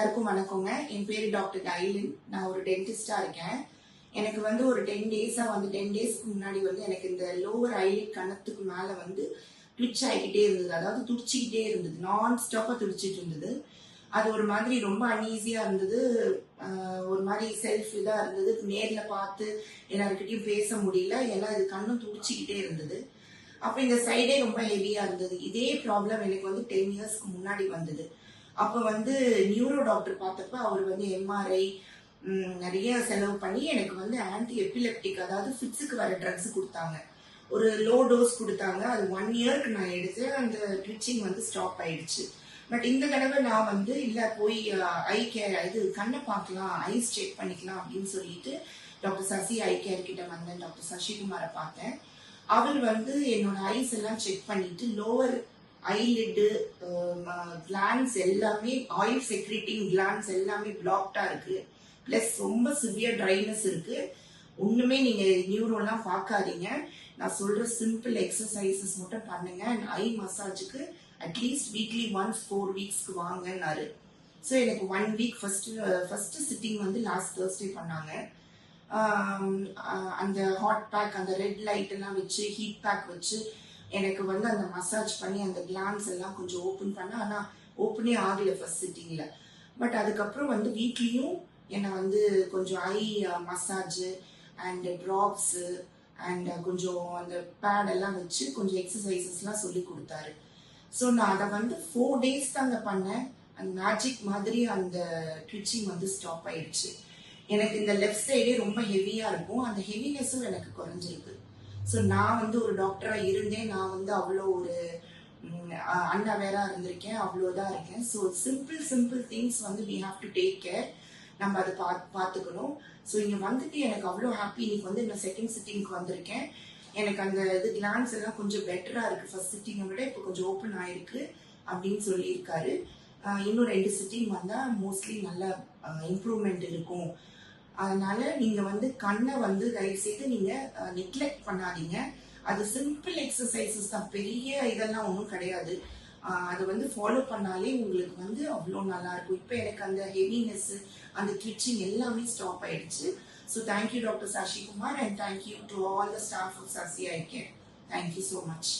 எல்லாருக்கும் வணக்கங்க. என் பேரு டாக்டர் டைலின் நான் ஒரு டென்டிஸ்டா இருக்கேன். எனக்கு வந்து ஒரு டென் டேஸா வந்து டென் டேஸ்க்கு முன்னாடி வந்து எனக்கு இந்த லோவர் ஐலிட் கணத்துக்கு மேல வந்து ட்விச் ஆகிக்கிட்டே இருந்தது. அதாவது துடிச்சிக்கிட்டே இருந்தது. நான் ஸ்டாப்பா துடிச்சிட்டு இருந்தது. அது ஒரு மாதிரி ரொம்ப அன்ஈஸியா இருந்தது. ஒரு மாதிரி செல்ஃப் இதா இருந்தது. நேர்ல பார்த்து எல்லாருக்கிட்டையும் பேச முடியல. ஏன்னா இது கண்ணும் துடிச்சிக்கிட்டே இருந்தது. அப்ப இந்த சைடே ரொம்ப ஹெவியா இருந்தது. இதே ப்ராப்ளம் எனக்கு வந்து டென் இயர்ஸ்க்கு முன்னாடி வந்தது. அப்போ வந்து நியூரோ டாக்டர் பார்த்தப்ப அவர் வந்து எம்ஆர்ஐ நிறைய செலவு பண்ணி எனக்கு வந்து ஆன்டி எபிலெப்டிக் அதாவது ஃபிட்ஸுக்கு வர ட்ரக்ஸ் கொடுத்தாங்க. ஒரு லோ டோஸ் கொடுத்தாங்க. அது ஒன் இயர்க்கு நான் எடுத்து அந்த ட்விச்சிங் வந்து ஸ்டாப் ஆயிடுச்சு. பட் இந்த தடவை நான் வந்து இல்லை போய் ஐ கேர் இது கண்ணை பார்க்கலாம் ஐஸ் செக் பண்ணிக்கலாம் அப்படின்னு சொல்லிட்டு டாக்டர் சசி ஐ கேர் கிட்ட வந்தேன். டாக்டர் சசிகுமாரை பார்த்தேன். அவர் வந்து என்னோட ஐஸ் எல்லாம் செக் பண்ணிட்டு lower eyelid glands uh, uh, எல்லாமே ஆயில் செக்ரிட்டிங் கிளான்ஸ் எல்லாமே பிளாக்டா இருக்கு. பிளஸ் ரொம்ப சிவியர் ட்ரைனஸ் இருக்கு. ஒண்ணுமே நீங்க நியூரோலாம் பார்க்காதீங்க. நான் சொல்ற சிம்பிள் எக்ஸசைசஸ் மட்டும் பண்ணுங்க. And eye மசாஜுக்கு at least weekly once four வீக்ஸ்க்கு வாங்கன்னாரு. ஸோ எனக்கு one week first first sitting வந்து லாஸ்ட் தேர்ஸ்டே பண்ணாங்க. அந்த ஹாட் பேக் அந்த ரெட் லைட் எல்லாம் வச்சு ஹீட் பேக் வச்சு எனக்கு வந்து அந்த மசாஜ் பண்ணி அந்த கிளான்ஸ் எல்லாம் கொஞ்சம் ஓப்பன் பண்ண ஆனால் ஓப்பனே ஆகல ஃபர்ஸ்ட் சிட்டிங்கில் பட் அதுக்கப்புறம் வந்து வீட்லேயும் என்னை வந்து கொஞ்சம் eye massage and drops and கொஞ்சம் அந்த பேடெல்லாம் வச்சு கொஞ்சம் எக்ஸசைசஸ்லாம் சொல்லி கொடுத்தாரு. ஸோ நான் அதை வந்து ஃபோர் டேஸ் தாங்க பண்ணேன். அந்த மேஜிக் மாதிரி அந்த ட்விச்சிங் வந்து ஸ்டாப் ஆயிடுச்சு. எனக்கு இந்த லெஃப்ட் சைடே ரொம்ப ஹெவியாக இருக்கும். அந்த ஹெவினஸும் எனக்கு குறைஞ்சிருக்கு. ஸோ நான் வந்து ஒரு டாக்டராக இருந்தேன். நான் வந்து அவ்வளோ ஒரு அன்அவேரா இருந்திருக்கேன். அவ்வளோதான் இருக்கேன். ஸோ சிம்பிள் சிம்பிள் திங்ஸ் வந்து we have to take care நம்ம அதை பா பார்த்துக்கணும். ஸோ இங்கே வந்துட்டு எனக்கு அவ்வளோ ஹாப்பி இன்னைக்கு வந்து இந்த செகண்ட் சிட்டிங்க்கு வந்திருக்கேன். எனக்கு அந்த இது கிளான்ஸ் எல்லாம் கொஞ்சம் பெட்டராக இருக்குது ஃபர்ஸ்ட் சிட்டிங்கை விட இப்போ கொஞ்சம் ஓப்பன் ஆயிருக்கு அப்படின்னு சொல்லியிருக்காரு. இன்னும் ரெண்டு சிட்டிங் வந்தால் மோஸ்ட்லி நல்ல இம்ப்ரூவ்மெண்ட் இருக்கும். அதனால நீங்க வந்து கண்ணை வந்து தயவு செய்து நீங்க நெக்லெக்ட் பண்ணாதீங்க. அது சிம்பிள் எக்ஸசைசஸ் தான். பெரிய இதெல்லாம் ஒன்றும் கிடையாது. அது வந்து ஃபாலோ பண்ணாலே உங்களுக்கு வந்து அவ்வளோ நல்லா இருக்கும் இப்போ எனக்கு அந்த ஹெவினஸ் அந்த ட்விச்சிங் எல்லாமே ஸ்டாப் ஆயிடுச்சு. So thank you doctor Sasikumar and thank you to all the staff of Sasi eye care thank you so much